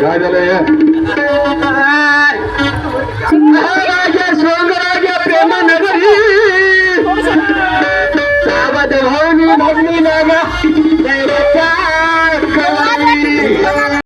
काय झालं